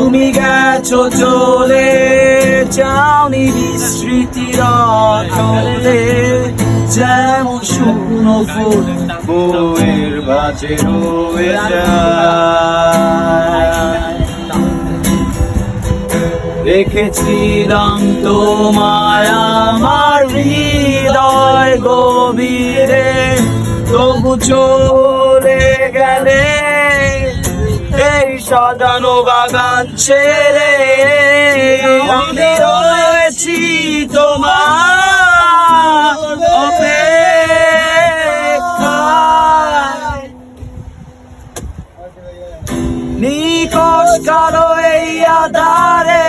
তুমি গেছো চলে যাওনি বিস্মৃতির চলে যেমন শুকনো ফুল বউয়ের বাজে রয়ে দেখেছিলাম তোমায় আমার হৃদয় গভীরে। তবু চলে গেলে এই সাজানো বাগান ছেড়ে আমি রয়েছি তোমার নিকশ কালো এই আধারে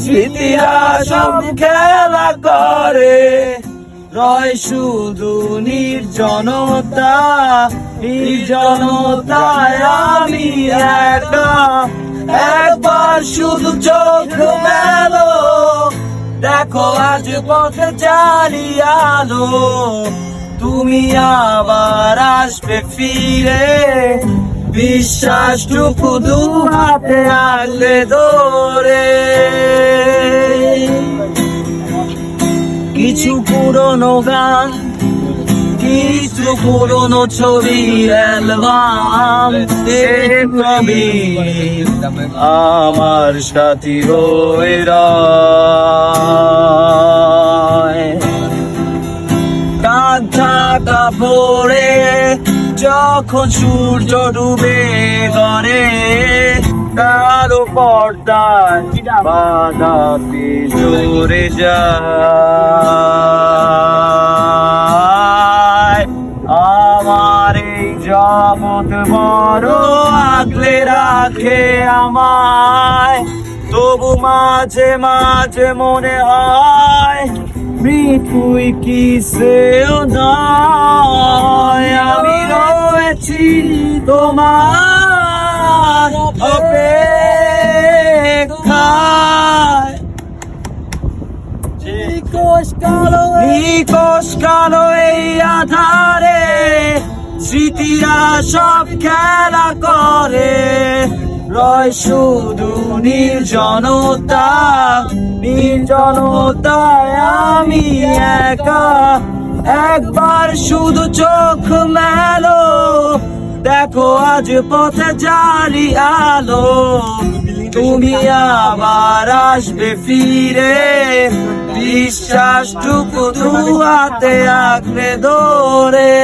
স্মৃতিরা সব খেলা করে। রয় শুধু নির্জনতা, নির্জনতায় আমি একা। একবার শুধু চোখ মেলো, দেখো আজ পথে জারি আলো। তুমি আবার আসবে ফিরে, বিশ্বাসটুকু দু হাতে আগলে ধরে গান আমার সাথী রয়ে রয় কাঁথা কাপড়ে যখন সূর্য ডুবে গড়ে কারও পর্দায় বাদাতে জোরে যায় জগৎ বড় আগলে রাখে আমায়। তবু মাঝে মাঝে মনে হয়, মৃত্যুই কি নয়? আমি রয়েছি তোমার অপেক্ষায়। নিকশ কালো এই আধারে স্মৃতিরা সব খেলা করে। রয় শুধু নির্জনতা, নির্জনতায় আমি একা। একবার শুধু চোখ মেলো, দেখো আজ পথে জারি আলো। তুমি আবার আসবে ফিরে। বিশ্বাসটুকু দুয়াতে আঁকড়ে ধরে।